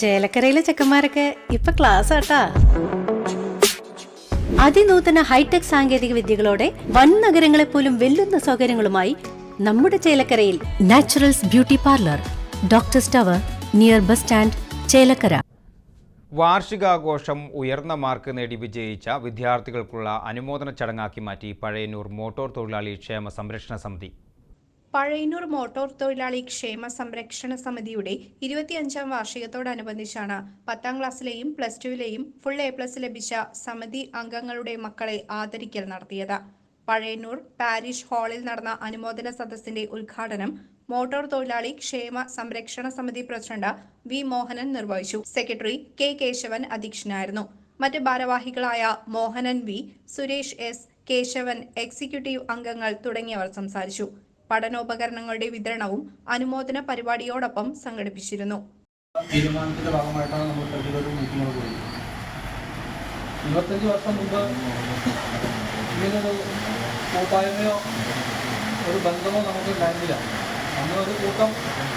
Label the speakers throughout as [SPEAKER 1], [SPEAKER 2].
[SPEAKER 1] ചേലക്കരയിലെ ചെക്കന്മാരൊക്കെ ഇപ്പൊ ക്ലാസ് ആട്ടാ. അതിനൂതന ഹൈടെക് സാങ്കേതിക വിദ്യകളോടെ വൻ നഗരങ്ങളെ പോലും വെല്ലുന്ന സൗകര്യങ്ങളുമായി നമ്മുടെ ചേലക്കരയിൽ Naturals beauty parlour doctor tower near bus stand Chelakkara.
[SPEAKER 2] വാർഷികാഘോഷം ഉയർന്ന മാർക്ക് നേടി വിജയിച്ച വിദ്യാർത്ഥികൾക്കുള്ള അനുമോദന ചടങ്ങാക്കി മാറ്റി പഴയന്നൂർ മോട്ടോർ തൊഴിലാളി ക്ഷേമ സംരക്ഷണ സമിതി.
[SPEAKER 3] പഴയന്നൂർ മോട്ടോർ തൊഴിലാളി ക്ഷേമ സംരക്ഷണ സമിതിയുടെ ഇരുപത്തിയഞ്ചാം വാർഷികത്തോടനുബന്ധിച്ചാണ് പത്താം ക്ലാസ്സിലെയും പ്ലസ് ടുവിലെയും ഫുൾ എ പ്ലസ് ലഭിച്ച സമിതി അംഗങ്ങളുടെ മക്കളെ ആദരിക്കൽ നടത്തിയത്. പഴയന്നൂർ പാരിഷ് ഹാളിൽ നടന്ന അനുമോദന സദസ്സിന്റെ ഉദ്ഘാടനം മോട്ടോർ തൊഴിലാളി ക്ഷേമ സംരക്ഷണ സമിതി പ്രസിഡന്റ് വി മോഹനൻ നിർവഹിച്ചു. സെക്രട്ടറി കെ കേശവൻ അധ്യക്ഷനായിരുന്നു. മറ്റ് ഭാരവാഹികളായ Mohanan V Suresh S Keshavan executive അംഗങ്ങൾ തുടങ്ങിയവർ സംസാരിച്ചു. പഠനോപകരണങ്ങളുടെ വിതരണവും അനുമോദന പരിപാടിയോടൊപ്പം സംഘടിപ്പിച്ചിരുന്നു.
[SPEAKER 4] തീരുമാനത്തിന്റെ ഭാഗമായിട്ടാണ് നമ്മൾ പ്രതിരോധ പോയത്. ഇരുപത്തഞ്ച് വർഷം മുമ്പ് ഇങ്ങനൊരു കൂട്ടായ്മയോ ഒരു ബന്ധമോ നമുക്ക് ഉണ്ടായിരുന്നില്ല. അന്ന് ഒരു കൂട്ടം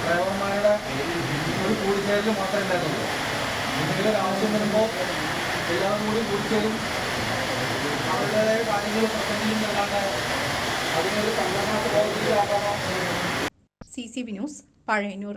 [SPEAKER 4] ഡ്രൈവർമാരുടെ ഒരു കൂടിച്ചേരൽ മാത്രമേ ഉണ്ടായിരുന്നുള്ളൂ. എന്തെങ്കിലും ആവശ്യം വരുമ്പോൾ എല്ലാവരും കൂടി കൂടിച്ചേരും. അവരുടേതായ കാര്യങ്ങൾ പ്രസംഗിക്കും അതിനൊരു സംഘടനാ
[SPEAKER 3] C C B news Pazhayannur.